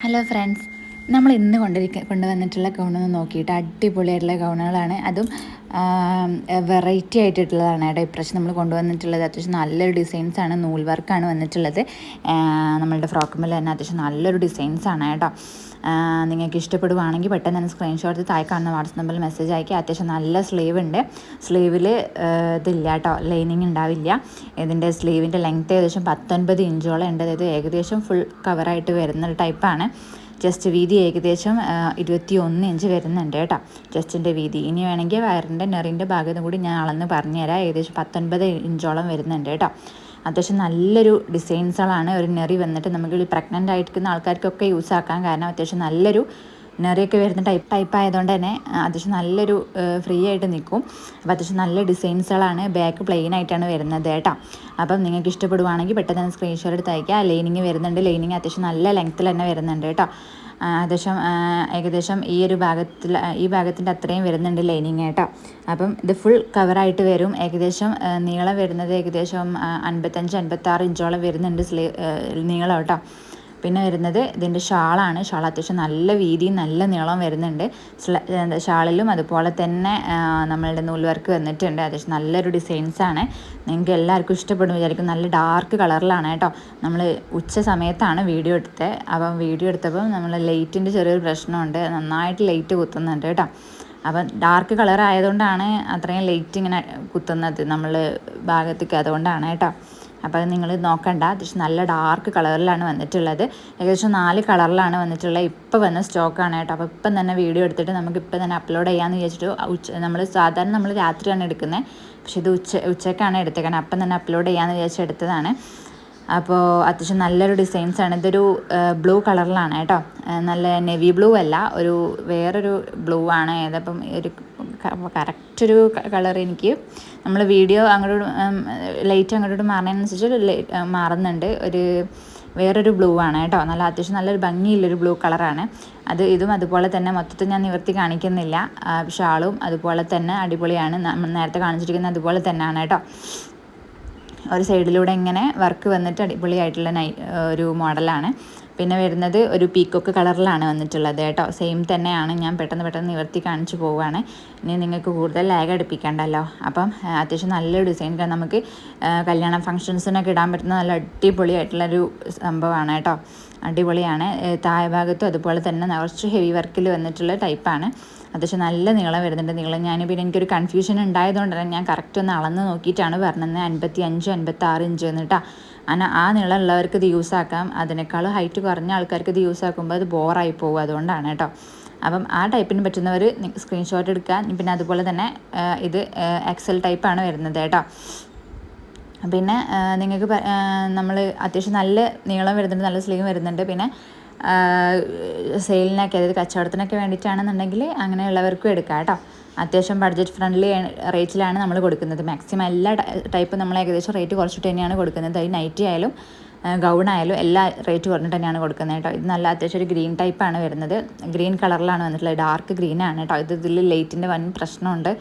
Hello friends നമ്മൾ ഇന്ന് കൊണ്ടിരിക്ക കൊണ്ടുവന്നിട്ടുള്ള ഗൗണെന്ന് നോക്കിയിട്ട് അടിപൊളിയായിട്ടുള്ള ഗൗണുകളാണ് അതും വെറൈറ്റി ആയിട്ടുള്ളതാണ് കേട്ടോ. ഇപ്രാവശ്യം നമ്മൾ കൊണ്ടുവന്നിട്ടുള്ളത് അത്യാവശ്യം നല്ലൊരു ഡിസൈൻസാണ് നൂൽ വർക്കാണ് വന്നിട്ടുള്ളത്. നമ്മളുടെ ഫ്രോക്കുമ്പിൽ തന്നെ അത്യാവശ്യം നല്ലൊരു ഡിസൈൻസാണ് കേട്ടോ. നിങ്ങൾക്ക് ഇഷ്ടപ്പെടുവാണെങ്കിൽ പെട്ടെന്ന് തന്നെ സ്ക്രീൻഷോട്ട് താഴെ കാണുന്ന വാട്സപ്പ് നമ്പറിൽ മെസ്സേജ് അയക്കുക അത്യാവശ്യം നല്ല സ്ലീവ് ഉണ്ട്. സ്ലീവിൽ ഇതില്ല കേട്ടോ. ലൈനിങ് ഉണ്ടാവില്ല. ഇതിന്റെ സ്ലീവിന്റെ ലെങ്ത് ഏകദേശം പത്തൊൻപത് ഇഞ്ചോളം ഉണ്ട്. അതായത് ഏകദേശം ഫുൾ കവറായിട്ട് വരുന്ന ഒരു ടൈപ്പാണ് ജസ്റ്റ് വീതി ഏകദേശം ഇരുപത്തി ഒന്ന് ഇഞ്ച് വരുന്നുണ്ട് കേട്ടോ. ജസ്റ്റിന്റെ വീതി. ഇനി വേണമെങ്കിൽ വയറിന്റെ നെറിന്റെ ഭാഗത്തും കൂടി ഞാൻ അളന്ന് പറഞ്ഞുതരാം. ഏകദേശം പത്തൊൻപത് ഇഞ്ചോളം വരുന്നുണ്ട് കേട്ടോ. അത്യാവശ്യം നല്ലൊരു ഡിസൈൻസുകളാണ് ഒരു നെറി വന്നിട്ട് നമുക്ക് പ്രഗ്നന്റ് ആയിരിക്കുന്ന ആൾക്കാർക്കൊക്കെ യൂസ് ആക്കാം കാരണം അത്യാവശ്യം നല്ലൊരു നെറിയൊക്കെ വരുന്ന ടൈപ്പ് ടൈപ്പ് ആയതുകൊണ്ട് തന്നെ അത്യാവശ്യം നല്ലൊരു ഫ്രീ ആയിട്ട് നിൽക്കും. അപ്പോൾ അത്യാവശ്യം നല്ല ഡിസൈൻസുകളാണ് ബാക്ക് പ്ലെയിൻ ആയിട്ടാണ് വരുന്നത് കേട്ടോ. അപ്പം നിങ്ങൾക്ക് ഇഷ്ടപ്പെടുവാണെങ്കിൽ പെട്ടെന്ന് സ്ക്രീൻഷോട്ട് എടുത്ത് അയക്കുക ലൈനിങ് വരുന്നുണ്ട്. ലൈനിങ് അത്യാവശ്യം നല്ല ലെങ്ത്തിൽ തന്നെ വരുന്നുണ്ട് കേട്ടോ. ആ, ഏകദേശം ഈ ഒരു ഭാഗത്തിൽ ഈ ഭാഗത്തിന്റെ അത്രയും വരുന്നുണ്ട് ലൈനിങ് കേട്ടോ. അപ്പം ഇത് ഫുൾ കവറായിട്ട് വരും. ഏകദേശം നീളം വരുന്നത് ഏകദേശം അൻപത്തഞ്ച് അൻപത്താറ് ഇഞ്ചോളം വരുന്നുണ്ട് സ്ലീ നീളം കേട്ടോ. പിന്നെ വരുന്നത് ഇതിന്റെ ഷാളാണ്. ഷാൾ അത്യാവശ്യം നല്ല വീതിയും നല്ല നീളം വരുന്നുണ്ട്. ഷാളിലും അതുപോലെ തന്നെ നമ്മളുടെ നൂൽ വർക്ക് വന്നിട്ടുണ്ട്. അത്യാവശ്യം നല്ലൊരു ഡിസൈൻസാണ് നിങ്ങൾക്ക് എല്ലാവർക്കും ഇഷ്ടപ്പെടും വിചാരിക്കും നല്ല ഡാർക്ക് കളറിലാണ് കേട്ടോ. നമ്മൾ ഉച്ച സമയത്താണ് വീഡിയോ എടുത്തത്. അപ്പം വീഡിയോ എടുത്തപ്പം നമ്മൾ ലൈറ്റിന്റെ ചെറിയൊരു പ്രശ്നമുണ്ട്. നന്നായിട്ട് ലൈറ്റ് കുത്തുന്നുണ്ട് കേട്ടോ. അപ്പം ഡാർക്ക് കളർ ആയതുകൊണ്ടാണ് അത്രയും ലൈറ്റ് ഇങ്ങനെ കുത്തുന്നത് നമ്മൾ ഭാഗത്തേക്ക്. അതുകൊണ്ടാണ് കേട്ടോ. അപ്പോൾ നിങ്ങൾ നോക്കണ്ട. അത്യാവശ്യം നല്ല ഡാർക്ക് കളറിലാണ് വന്നിട്ടുള്ളത്. ഏകദേശം നാല് കളറിലാണ് വന്നിട്ടുള്ളത്. ഇപ്പോൾ വന്ന സ്റ്റോക്കാണ് കേട്ടോ. അപ്പോൾ ഇപ്പം തന്നെ വീഡിയോ എടുത്തിട്ട് നമുക്ക് ഇപ്പം തന്നെ അപ്ലോഡ് ചെയ്യാമെന്ന് വിചാരിച്ചിട്ട് ഉച്ച നമ്മൾ സാധാരണ നമ്മൾ രാത്രിയാണ് എടുക്കുന്നത്. പക്ഷേ ഇത് ഉച്ച ഉച്ചക്കാണ് എടുത്തേക്കുന്നത് അപ്പം തന്നെ അപ്ലോഡ് ചെയ്യാമെന്ന് വിചാരിച്ച് എടുത്തതാണ്. അപ്പോൾ അത്യാവശ്യം നല്ലൊരു ഡിസൈൻസ് ആണ്. ഇതൊരു ബ്ലൂ കളറിലാണ് കേട്ടോ. നല്ല നെവി ബ്ലൂ അല്ല. ഒരു വേറൊരു ബ്ലൂ ആണ്. ഏതപ്പം ഒരു കറക്റ്റ് ഒരു കളർ എനിക്ക്. നമ്മൾ വീഡിയോ അങ്ങോട്ട് ലൈറ്റ് അങ്ങോട്ട് മാറുന്നതിനനുസരിച്ച് മാറുന്നുണ്ട്. ഒരു വേറൊരു ബ്ലൂ ആണ് കേട്ടോ. നല്ല അത്യാവശ്യം നല്ലൊരു ഭംഗിയുള്ളൊരു ബ്ലൂ കളറാണ്. അത് ഇതും അതുപോലെ തന്നെ മൊത്തത്തിൽ ഞാൻ നിവർത്തി കാണിക്കുന്നില്ല. ഷാളും അതുപോലെ തന്നെ അടിപൊളിയാണ്. നേരത്തെ കാണിച്ചിരിക്കുന്നത് അതുപോലെ തന്നെയാണ് കേട്ടോ. ഒരു സൈഡിലൂടെ ഇങ്ങനെ വർക്ക് വന്നിട്ട് അടിപൊളിയായിട്ടുള്ള ഒരു മോഡലാണ്. പിന്നെ വരുന്നത് ഒരു പീക്കോക്ക് കളറിലാണ് വന്നിട്ടുള്ളത് കേട്ടോ. സെയിം തന്നെയാണ് ഞാൻ പെട്ടെന്ന് പെട്ടെന്ന് നിവർത്തി കാണിച്ചു പോവുകയാണ്. ഇനി നിങ്ങൾക്ക് കൂടുതൽ ലാഗ് അടുപ്പിക്കണ്ടല്ലോ. അപ്പം അത്യാവശ്യം നല്ലൊരു ഡിസൈൻ നമുക്ക് കല്യാണ ഫംഗ്ഷൻസിനൊക്കെ ഇടാൻ പറ്റുന്ന നല്ല അടിപൊളിയായിട്ടുള്ളൊരു സംഭവമാണ് കേട്ടോ. അടിപൊളിയാണ്. താഴ്ഭാഗത്തും താഴെ ഭാഗത്തും അതുപോലെ തന്നെ കുറച്ച് ഹെവി വർക്കിൽ വന്നിട്ടുള്ള ടൈപ്പാണ് അത്യാവശ്യം നല്ല നീളം വരുന്നുണ്ട്. നീളം ഞാൻ പിന്നെ എനിക്കൊരു കൺഫ്യൂഷൻ ഉണ്ടായതുകൊണ്ട് തന്നെ ഞാൻ കറക്റ്റ് ഒന്ന് അളന്ന് നോക്കിയിട്ടാണ് പറഞ്ഞത്. അൻപത്തി അഞ്ച് അൻപത്തി ആറ് ഇഞ്ച് എന്നിട്ടാ അങ്ങനെ ആ നീളമുള്ളവർക്ക് ഇത് യൂസ് ആക്കാം. അതിനേക്കാളും ഹൈറ്റ് കുറഞ്ഞ ആൾക്കാർക്ക് ഇത് യൂസ് ആക്കുമ്പോൾ അത് ബോറായി പോകും അതുകൊണ്ടാണ് കേട്ടോ. അപ്പം ആ ടൈപ്പിന് പറ്റുന്നവർ സ്ക്രീൻഷോട്ട് എടുക്കുക പിന്നെ അതുപോലെ തന്നെ ഇത് എക്സൽ ടൈപ്പാണ് വരുന്നത് കേട്ടോ. പിന്നെ നിങ്ങൾക്ക് നമ്മൾ അത്യാവശ്യം നല്ല നീളം വരുന്നുണ്ട് നല്ല സ്ലീവ് വരുന്നുണ്ട്. പിന്നെ സെയിലിനൊക്കെ അതായത് കച്ചവടത്തിനൊക്കെ വേണ്ടിയിട്ടാണെന്നുണ്ടെങ്കിൽ അങ്ങനെയുള്ളവർക്കും എടുക്കാം കേട്ടോ. അത്യാവശ്യം ബഡ്ജറ്റ് ഫ്രണ്ട്ലി റേറ്റിലാണ് നമ്മൾ കൊടുക്കുന്നത്. മാക്സിമം എല്ലാ ടൈപ്പും നമ്മൾ ഏകദേശം റേറ്റ് കുറച്ചിട്ട് തന്നെയാണ് കൊടുക്കുന്നത്. അത് നൈറ്റി ആയാലും ഗൗൺ ആയാലും എല്ലാ റേറ്റ് കുറഞ്ഞിട്ട് തന്നെയാണ് കൊടുക്കുന്നത് കേട്ടോ. ഇത് നല്ല അത്യാവശ്യം ഒരു ഗ്രീൻ ടൈപ്പാണ് വരുന്നത്. ഗ്രീൻ കളറിലാണ് വന്നിട്ടുള്ളത്. ഡാർക്ക് ഗ്രീൻ ആണ് കേട്ടോ. ഇത് ഇതിൽ ലൈറ്റിന്റെ വൻ പ്രശ്നമുണ്ട്.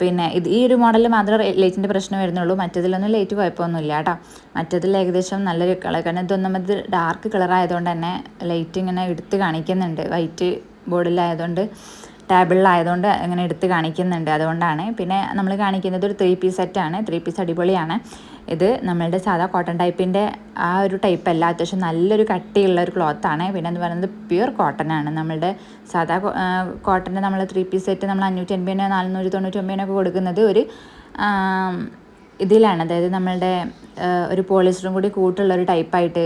പിന്നെ ഇത് ഈ ഒരു മോഡലിൽ മാത്രമേ ലൈറ്റിന്റെ പ്രശ്നം വരുന്നുള്ളൂ. മറ്റതിലൊന്നും ലൈറ്റ് കുഴപ്പമൊന്നുമില്ല കേട്ടോ. മറ്റതിൽ ഏകദേശം നല്ലൊരു കളർ കാരണം ഇതൊന്നാമത് ഡാർക്ക് കളർ ആയതുകൊണ്ട് തന്നെ ലൈറ്റ് ഇങ്ങനെ എടുത്ത് കാണിക്കുന്നുണ്ട്. വൈറ്റ് ബോർഡിലായതുകൊണ്ട് ടാബിളിലായതുകൊണ്ട് അങ്ങനെ എടുത്ത് കാണിക്കുന്നുണ്ട്. അതുകൊണ്ടാണ് പിന്നെ നമ്മൾ കാണിക്കുന്നത് ഒരു ത്രീ പീസ് സെറ്റാണ് ത്രീ പീസ് അടിപൊളിയാണ്. ഇത് നമ്മളുടെ സാധാ കോട്ടൺ ടൈപ്പിന്റെ ആ ഒരു ടൈപ്പ് അല്ല. അത്യാവശ്യം നല്ലൊരു കട്ടിയുള്ള ഒരു ക്ലോത്താണ് പിന്നെ എന്ന് പറയുന്നത് പ്യുർ കോട്ടൺ ആണ്. നമ്മളുടെ സാധാ കോട്ടന്റെ നമ്മൾ ത്രീ പീസ് സെറ്റ് നമ്മൾ അഞ്ഞൂറ്റി അൻപതിനോ നാനൂറ്റി തൊണ്ണൂറ്റി ഒമ്പതിനൊക്കെ കൊടുക്കുന്നത് ഒരു ഇതിലാണ്. അതായത് നമ്മളുടെ ഒരു പോളിസ്റ്ററും കൂടി കൂട്ടുള്ള ഒരു ടൈപ്പായിട്ട്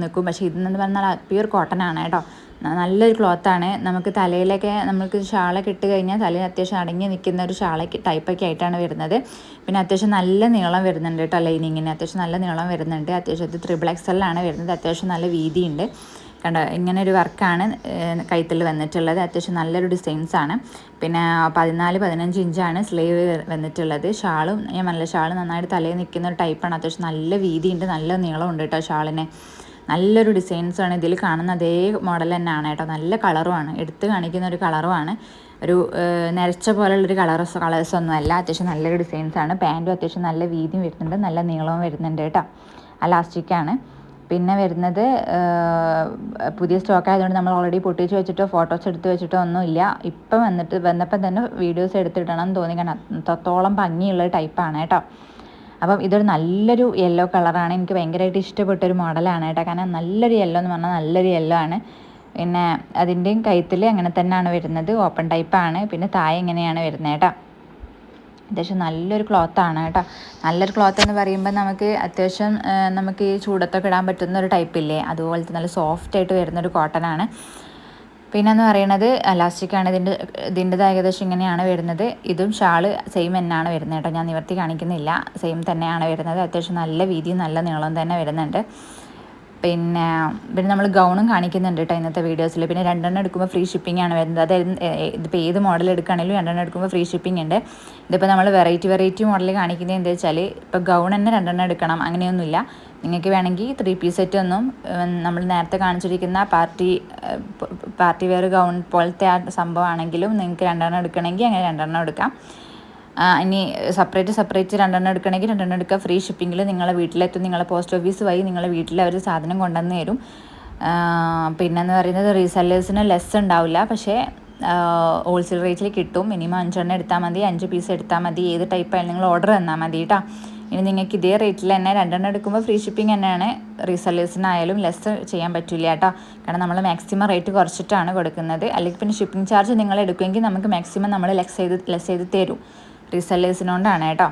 നിൽക്കും. പക്ഷേ ഇതെന്ന് പറഞ്ഞാൽ പ്യുർ കോട്ടൺ ആണ് കേട്ടോ. നല്ലൊരു ക്ലോത്താണ്. നമുക്ക് തലയിലൊക്കെ നമുക്ക് ഷാളൊക്കെ ഇട്ട് കഴിഞ്ഞാൽ തലയിൽ അത്യാവശ്യം അടങ്ങി നിൽക്കുന്ന ഒരു ഷാളൊക്കെ ടൈപ്പൊക്കെ ആയിട്ടാണ് വരുന്നത്. പിന്നെ അത്യാവശ്യം നല്ല നീളം വരുന്നുണ്ട് കേട്ടോ ലൈനിങ്ങിന്. അത്യാവശ്യം നല്ല നീളം വരുന്നുണ്ട്. അത്യാവശ്യം ഇത് ത്രിബിൾ എക്സലിലാണ് വരുന്നത്. അത്യാവശ്യം നല്ല വീതിയുണ്ട്. കണ്ടോ ഇങ്ങനെ ഒരു വർക്കാണ് കൈത്തിൽ വന്നിട്ടുള്ളത്. അത്യാവശ്യം നല്ലൊരു ഡിസൈൻസാണ് പിന്നെ പതിനാല് പതിനഞ്ച് ഇഞ്ചാണ് സ്ലീവ് വന്നിട്ടുള്ളത്. ഷാളും ഞാൻ നല്ല ഷാൾ നന്നായിട്ട് തലയിൽ നിൽക്കുന്ന ഒരു ടൈപ്പാണ് അത്യാവശ്യം നല്ല വീതിയുണ്ട് നല്ല നീളമുണ്ട് കേട്ടോ ഷാളിന്. നല്ലൊരു ഡിസൈൻസാണ് ഇതിൽ കാണുന്ന അതേ മോഡൽ തന്നെയാണ് കേട്ടോ. നല്ല കളറുമാണ് എടുത്ത് കാണിക്കുന്ന ഒരു കളറുമാണ് ഒരു നരച്ച പോലുള്ളൊരു കളേഴ്സ് കളേഴ്സ് ഒന്നും അല്ല. അത്യാവശ്യം നല്ലൊരു ഡിസൈൻസാണ് പാന്റും അത്യാവശ്യം നല്ല വീതിയും വരുന്നുണ്ട്. നല്ല നീളവും വരുന്നുണ്ട് കേട്ടോ. അലാസ്റ്റിക്കാണ് പിന്നെ വരുന്നത് പുതിയ സ്റ്റോക്ക് ആയതുകൊണ്ട് നമ്മൾ ഓൾറെഡി പൊട്ടിച്ച് വെച്ചിട്ടോ ഫോട്ടോസ് എടുത്ത് വെച്ചിട്ടോ ഒന്നുമില്ല ഇപ്പം വന്നിട്ട് വന്നപ്പം തന്നെ വീഡിയോസ് എടുത്തിടണം എന്ന് തോന്നി. കാരണം അത്രത്തോളം ഭംഗിയുള്ള ടൈപ്പാണ് കേട്ടോ. അപ്പം ഇതൊരു നല്ലൊരു യെല്ലോ കളറാണ് എനിക്ക് ഭയങ്കരമായിട്ട് ഇഷ്ടപ്പെട്ടൊരു മോഡലാണ് കേട്ടോ. കാരണം നല്ലൊരു യെല്ലോ എന്ന് പറഞ്ഞാൽ നല്ലൊരു യെല്ലോ ആണ്. പിന്നെ അതിന്റെയും കൈത്തിൽ അങ്ങനെ തന്നെയാണ് വരുന്നത്. ഓപ്പൺ ടൈപ്പാണ് പിന്നെ താഴെ ഇങ്ങനെയാണ് വരുന്നത് കേട്ടോ. അത്യാവശ്യം നല്ലൊരു ക്ലോത്താണ് കേട്ടോ. നല്ലൊരു ക്ലോത്ത് എന്ന് പറയുമ്പോൾ നമുക്ക് അത്യാവശ്യം നമുക്ക് ഈ ചൂടത്തൊക്കെ ഇടാൻ പറ്റുന്ന ഒരു ടൈപ്പില്ലേ അതുപോലത്തെ നല്ല സോഫ്റ്റ് ആയിട്ട് വരുന്നൊരു കോട്ടനാണ് പിന്നെന്ന് പറയുന്നത് അലാസ്റ്റിക്കാണ് ഇതിന്റെ ഇതിന്റെത് ഏകദേശം ഇങ്ങനെയാണ് വരുന്നത്. ഇതും ഷാൾ സെയിം തന്നെയാണ് വരുന്നത് കേട്ടോ. ഞാൻ നിവർത്തി കാണിക്കുന്നില്ല. സെയിം തന്നെയാണ് വരുന്നത്. അത്യാവശ്യം നല്ല വീതിയും നല്ല നീളവും തന്നെ വരുന്നുണ്ട്. പിന്നെ പിന്നെ നമ്മൾ ഗൗണും കാണിക്കുന്നുണ്ട് കേട്ടോ ഇന്നത്തെ വീഡിയോസിൽ പിന്നെ രണ്ടെണ്ണം എടുക്കുമ്പോൾ ഫ്രീ ഷിപ്പിംഗ് ആണ് വരുന്നത്. അതായത് ഇതിപ്പോൾ ഏത് മോഡൽ എടുക്കുകയാണെങ്കിലും രണ്ടെണ്ണം എടുക്കുമ്പോൾ ഫ്രീ ഷിപ്പിംഗ് ഉണ്ട്. ഇതിപ്പോൾ നമ്മൾ വെറൈറ്റി വെറൈറ്റി മോഡൽ കാണിക്കുന്നത് എന്താ വെച്ചാൽ ഇപ്പോൾ ഗൗൺ തന്നെ രണ്ടെണ്ണം എടുക്കണം. അങ്ങനെയൊന്നുമില്ല. നിങ്ങൾക്ക് വേണമെങ്കിൽ ത്രീ പീസ് സെറ്റ് ഒന്നും നമ്മൾ നേരത്തെ കാണിച്ചിരിക്കുന്ന പാർട്ടി പാർട്ടി വെയർ ഗൗൺ പോലത്തെ ആ സംഭവമാണെങ്കിലും നിങ്ങൾക്ക് രണ്ടെണ്ണം എടുക്കണമെങ്കിൽ അങ്ങനെ രണ്ടെണ്ണം എടുക്കാം. ഇനി സെപ്പറേറ്റ് സെപ്പറേറ്റ് രണ്ടെണ്ണം എടുക്കണമെങ്കിൽ രണ്ടെണ്ണം എടുക്കുക. ഫ്രീ ഷിപ്പിങ്ങിൽ നിങ്ങളെ വീട്ടിലെത്തും. നിങ്ങളെ പോസ്റ്റ് ഓഫീസ് വഴി നിങ്ങളെ വീട്ടിൽ അവർ സാധനം കൊണ്ടുവന്ന് തരും. പിന്നെന്ന് പറയുന്നത് റീസെല്ലേഴ്സിന് ലെസ് ഉണ്ടാവില്ല. പക്ഷേ ഹോൾസെയിൽ റേറ്റിൽ കിട്ടും. മിനിമം അഞ്ചെണ്ണം എടുത്താൽ മതി. അഞ്ച് പീസ് എടുത്താൽ മതി. ഏത് ടൈപ്പായാലും നിങ്ങൾ ഓർഡർ തന്നാൽ മതി കേട്ടോ ഇനി നിങ്ങൾക്ക് ഇതേ റേറ്റിൽ തന്നെ രണ്ടെണ്ണം എടുക്കുമ്പോൾ ഫ്രീ ഷിപ്പിംഗ് തന്നെയാണ് റീസെല്ലേഴ്സിനായാലും ലെസ് ചെയ്യാൻ പറ്റില്ല കേട്ടോ കാരണം നമ്മൾ മാക്സിമം റേറ്റ് കുറച്ചിട്ടാണ് കൊടുക്കുന്നത്. അല്ലെങ്കിൽ പിന്നെ ഷിപ്പിംഗ് ചാർജ് നിങ്ങൾ എടുക്കുമെങ്കിൽ നമുക്ക് മാക്സിമം നമ്മൾ ലെസ് ചെയ്ത് ലെസ് ചെയ്ത് തരും. റീസെല്ലേഴ്സിനോണ്ടാണ് കേട്ടോ.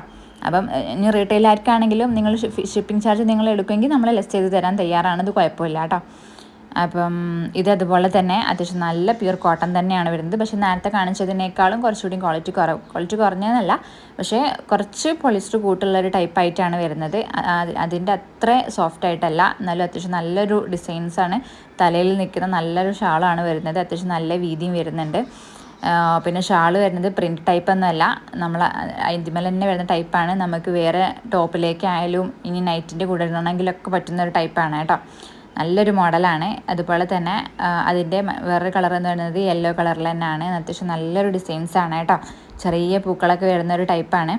അപ്പം ഇനി റീറ്റെയിലാർക്കാണെങ്കിലും നിങ്ങൾ ഷിപ്പിംഗ് ചാർജ് നിങ്ങൾ എടുക്കുമെങ്കിൽ നമ്മൾ ലെസ് ചെയ്ത് തരാൻ തയ്യാറാണ്. അത് കുഴപ്പമില്ല കേട്ടോ. അപ്പം ഇത് അതുപോലെ തന്നെ അത്യാവശ്യം നല്ല പ്യൂർ കോട്ടൺ തന്നെയാണ് വരുന്നത്. പക്ഷേ നേരത്തെ കാണിച്ചതിനേക്കാളും കുറച്ചുകൂടി ക്വാളിറ്റി കുറവ് ക്വാളിറ്റി കുറഞ്ഞതെന്നല്ല പക്ഷേ കുറച്ച് പൊളിസ്റ്റർ ഒരു ടൈപ്പായിട്ടാണ് വരുന്നത്. അതിന്റെ അത്ര സോഫ്റ്റ് ആയിട്ടല്ല. നല്ല അത്യാവശ്യം നല്ലൊരു ഡിസൈൻസാണ്. തലയിൽ നിൽക്കുന്ന നല്ലൊരു ഷാളാണ് വരുന്നത്. അത്യാവശ്യം നല്ല വീതിയും വരുന്നുണ്ട്. പിന്നെ ഷാൾ വരുന്നത് പ്രിന്റ് ടൈപ്പ് ഒന്നുമല്ല നമ്മൾ ഇതിമേൽ തന്നെ വരുന്ന ടൈപ്പാണ് നമുക്ക് വേറെ ടോപ്പിലേക്കായാലും ഇനി നൈറ്റിന്റെ കൂടെ ഇടണമെങ്കിലൊക്കെ പറ്റുന്ന ഒരു ടൈപ്പാണ് കേട്ടോ. നല്ലൊരു മോഡലാണ് അതുപോലെ തന്നെ അതിന്റെ വേറൊരു കളർ എന്ന് പറയുന്നത് യെല്ലോ കളറിൽ തന്നെയാണ്. അത്യാവശ്യം നല്ലൊരു ഡിസൈൻസ് ആണ് കേട്ടോ. ചെറിയ പൂക്കളൊക്കെ വരുന്ന ഒരു ടൈപ്പാണ്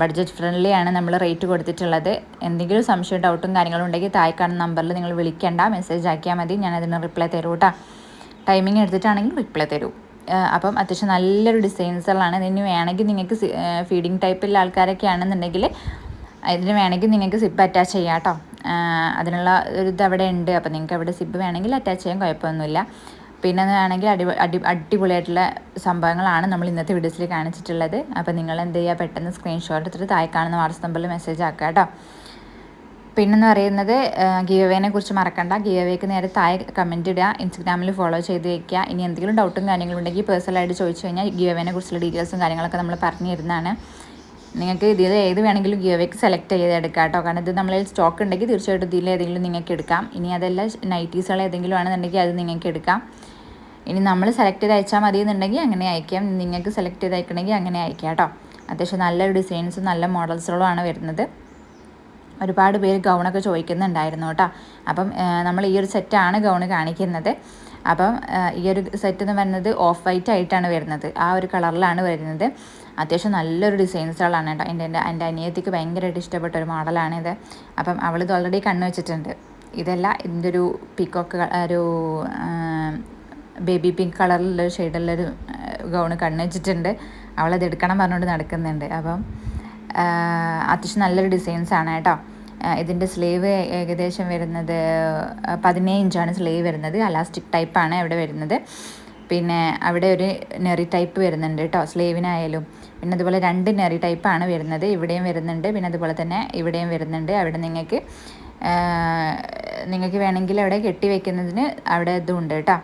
ബഡ്ജറ്റ് ഫ്രണ്ട്ലി ആണ് നമ്മൾ റേറ്റ് കൊടുത്തിട്ടുള്ളത്. എന്തെങ്കിലും സംശയം ഡൗട്ടും കാര്യങ്ങളും ഉണ്ടെങ്കിൽ താഴെ കാണുന്ന നമ്പറിൽ നിങ്ങൾ വിളിക്കേണ്ട. മെസ്സേജ് ആക്കിയാൽ മതി. ഞാൻ അതിന് റിപ്ലൈ തരൂ കേട്ടോ. ടൈമിംഗ് എടുത്തിട്ടാണെങ്കിൽ റിപ്ലൈ തരൂ. അപ്പം അത്യാവശ്യം നല്ലൊരു ഡിസൈൻസുകളാണ് ഇതിന് വേണമെങ്കിൽ നിങ്ങൾക്ക് ഫീഡിങ് ടൈപ്പിലുള്ള ആൾക്കാരൊക്കെ ആണെന്നുണ്ടെങ്കിൽ ഇതിന് വേണമെങ്കിൽ നിങ്ങൾക്ക് സിപ്പ് അറ്റാച്ച് ചെയ്യാം കേട്ടോ അതിനുള്ള ഒരു ഇത് അവിടെ ഉണ്ട്. അപ്പോൾ നിങ്ങൾക്ക് അവിടെ സിപ്പ് വേണമെങ്കിൽ അറ്റാച്ച് ചെയ്യാൻ കുഴപ്പമൊന്നുമില്ല. പിന്നെ വേണമെങ്കിൽ അടി അടി അടിപൊളിയായിട്ടുള്ള സംഭവങ്ങളാണ് നമ്മൾ ഇന്നത്തെ വീഡിയോസിൽ കാണിച്ചിട്ടുള്ളത്. അപ്പോൾ നിങ്ങൾ എന്ത് ചെയ്യുക? പെട്ടെന്ന് സ്ക്രീൻഷോട്ട് എടുത്തിട്ട് താഴെ കാണുന്ന വാട്സപ്പ് മെസ്സേജ് ആക്കുക കേട്ടോ പിന്നെന്ന് പറയുന്നത് ഗീവേനെ കുറിച്ച് മറക്കണ്ട. ഗീവേക്ക് നേരെ താഴെ കമന്റ് ഇടുക ഇൻസ്റ്റാഗ്രാമിൽ ഫോളോ ചെയ്ത് വെക്കുക. ഇനി എന്തെങ്കിലും ഡൗട്ടും കാര്യങ്ങളും ഉണ്ടെങ്കിൽ പേഴ്സണലായിട്ട് ചോദിച്ചു കഴിഞ്ഞാൽ ഗീവേനെ കുറിച്ചുള്ള ഡീറ്റെയിൽസും കാര്യങ്ങളൊക്കെ നമ്മൾ പറഞ്ഞു തരുന്നതാണ്. നിങ്ങൾക്ക് ഇതിൽ ഏത് വേണമെങ്കിലും ഗീവേക്ക് സെലക്ട് ചെയ്ത് എടുക്കാം കേട്ടോ. കാരണം ഇത് നമ്മളിൽ സ്റ്റോക്ക് ഉണ്ടെങ്കിൽ തീർച്ചയായിട്ടും ഇതിൽ ഏതെങ്കിലും നിങ്ങൾക്ക് എടുക്കാം. ഇനി അതല്ല നൈറ്റീസുകൾ ഏതെങ്കിലും ആണെന്നുണ്ടെങ്കിൽ അത് നിങ്ങൾക്ക് എടുക്കാം. ഇനി നമ്മൾ സെലക്ട് ചെയ്ത് അയച്ചാൽ മതി എന്നുണ്ടെങ്കിൽ അങ്ങനെ അയക്കാം. നിങ്ങൾക്ക് സെലക്ട് ചെയ്ത് അയക്കണമെങ്കിൽ അങ്ങനെ അയക്കാം കേട്ടോ. അത്യാവശ്യം നല്ല ഡിസൈൻസും നല്ല മോഡൽസുകളുമാണ് വരുന്നത്. ഒരുപാട് പേര് ഗൗണൊക്കെ ചോദിക്കുന്നുണ്ടായിരുന്നു കേട്ടോ. അപ്പം നമ്മൾ ഈ ഒരു സെറ്റാണ് ഗൗൺ കാണിക്കുന്നത്. അപ്പം ഈ ഒരു സെറ്റ് എന്ന് പറയുന്നത് ഓഫ് വൈറ്റ് ആയിട്ടാണ് വരുന്നത്. ആ ഒരു കളറിലാണ് വരുന്നത്. അത്യാവശ്യം നല്ലൊരു ഡിസൈൻസുകളാണ് കേട്ടോ. എന്റെ എന്റെ എന്റെ അനിയത്തിക്ക് ഭയങ്കരമായിട്ട് ഇഷ്ടപ്പെട്ട ഒരു മോഡലാണിത് അപ്പം അവൾ ഇത് ഓൾറെഡി കണ്ണു വെച്ചിട്ടുണ്ട്. ഇതല്ല ഇതിന്റെ ഒരു പിക്കോക്ക് ഒരു ബേബി പിങ്ക് കളറിലുള്ള ഷെയ്ഡുള്ളൊരു ഗൗണ് കണ്ണു വെച്ചിട്ടുണ്ട്. അവളത് എടുക്കണം പറഞ്ഞുകൊണ്ട് നടക്കുന്നുണ്ട്. അപ്പം അത്യാവശ്യം നല്ലൊരു ഡിസൈൻസാണ് കേട്ടോ. ഇതിന്റെ സ്ലീവ് ഏകദേശം വരുന്നത് പതിനേഴ് ഇഞ്ചാണ് സ്ലീവ് വരുന്നത്. അലാസ്റ്റിക് ടൈപ്പാണ് അവിടെ വരുന്നത്. പിന്നെ അവിടെ ഒരു നെറി ടൈപ്പ് വരുന്നുണ്ട് കേട്ടോ സ്ലീവിനായാലും. പിന്നെ അതുപോലെ രണ്ട് നെറി ടൈപ്പാണ് വരുന്നത്. ഇവിടെയും വരുന്നുണ്ട് പിന്നെ അതുപോലെ തന്നെ ഇവിടെയും വരുന്നുണ്ട്. അവിടെ നിങ്ങൾക്ക് നിങ്ങൾക്ക് വേണമെങ്കിൽ അവിടെ കെട്ടി വെക്കുന്നതിന് അവിടെ ഇതും ഉണ്ട് കേട്ടോ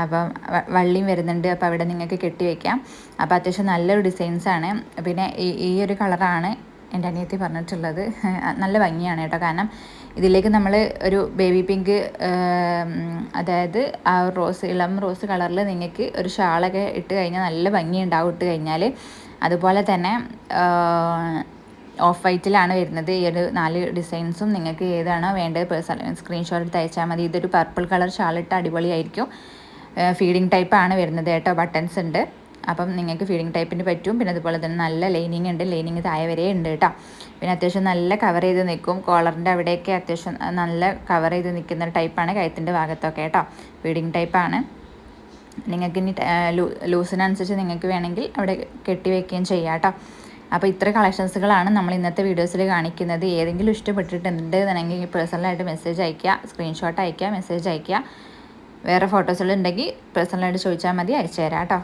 അപ്പം വള്ളിയും വരുന്നുണ്ട് അപ്പോൾ അവിടെ നിങ്ങൾക്ക് കെട്ടി വെക്കാം. അപ്പോൾ അത്യാവശ്യം നല്ലൊരു ഡിസൈൻസാണ്. പിന്നെ ഈ ഈ ഒരു കളറാണ് എന്റെ അനിയത്തി പറഞ്ഞിട്ടുള്ളത്. നല്ല ഭംഗിയാണ് കേട്ടോ. കാരണം ഇതിലേക്ക് നമ്മൾ ഒരു ബേബി പിങ്ക് അതായത് ആ റോസ് ഇളം റോസ് കളറിൽ നിങ്ങൾക്ക് ഒരു ഷാളൊക്കെ ഇട്ട് കഴിഞ്ഞാൽ നല്ല ഭംഗിയുണ്ടാവും ഇട്ട് കഴിഞ്ഞാൽ അതുപോലെ തന്നെ ഓഫ് വൈറ്റിലാണ് വരുന്നത്. ഈ ഒരു നാല് ഡിസൈൻസും നിങ്ങൾക്ക് ഏതാണോ വേണ്ടത് പേഴ്സണൽ സ്ക്രീൻഷോട്ട് എടുത്ത് അയച്ചാൽ മതി. ഇതൊരു പർപ്പിൾ കളർ ഷാളിട്ട് അടിപൊളിയായിരിക്കും. ഫീഡിങ് ടൈപ്പാണ് വരുന്നത് കേട്ടോ. ബട്ടൺസ് ഉണ്ട്. അപ്പം നിങ്ങൾക്ക് ഫീഡിങ് ടൈപ്പിന് പറ്റും. പിന്നെ അതുപോലെ തന്നെ നല്ല ലൈനിങ് ഉണ്ട്. ലൈനിങ് താഴെ വരെ ഉണ്ട് കേട്ടോ. പിന്നെ അത്യാവശ്യം നല്ല കവർ ചെയ്ത് നിൽക്കും. കോളറിന്റെ അവിടെയൊക്കെ അത്യാവശ്യം നല്ല കവർ ചെയ്ത് നിൽക്കുന്ന ടൈപ്പാണ് കഴുത്തിന്റെ ഭാഗത്തൊക്കെ കേട്ടോ. ഫീഡിങ് ടൈപ്പാണ് നിങ്ങൾക്ക് ഇനി ലൂസിനനുസരിച്ച് നിങ്ങൾക്ക് വേണമെങ്കിൽ അവിടെ കെട്ടിവെക്കുകയും ചെയ്യാം കേട്ടോ. അപ്പോൾ ഇത്ര കളക്ഷൻസുകളാണ് നമ്മൾ ഇന്നത്തെ വീഡിയോസിൽ കാണിക്കുന്നത്. ഏതെങ്കിലും ഇഷ്ടപ്പെട്ടിട്ടുണ്ട് എന്നുണ്ടെങ്കിൽ പേഴ്സണലായിട്ട് മെസ്സേജ് അയയ്ക്കുക സ്ക്രീൻഷോട്ട് അയയ്ക്കുക മെസ്സേജ് അയയ്ക്കുക. വേറെ ഫോട്ടോസുകൾ ഉണ്ടെങ്കിൽ പേഴ്സണലായിട്ട് ചോദിച്ചാൽ മതി അയച്ചു തരാം കേട്ടോ.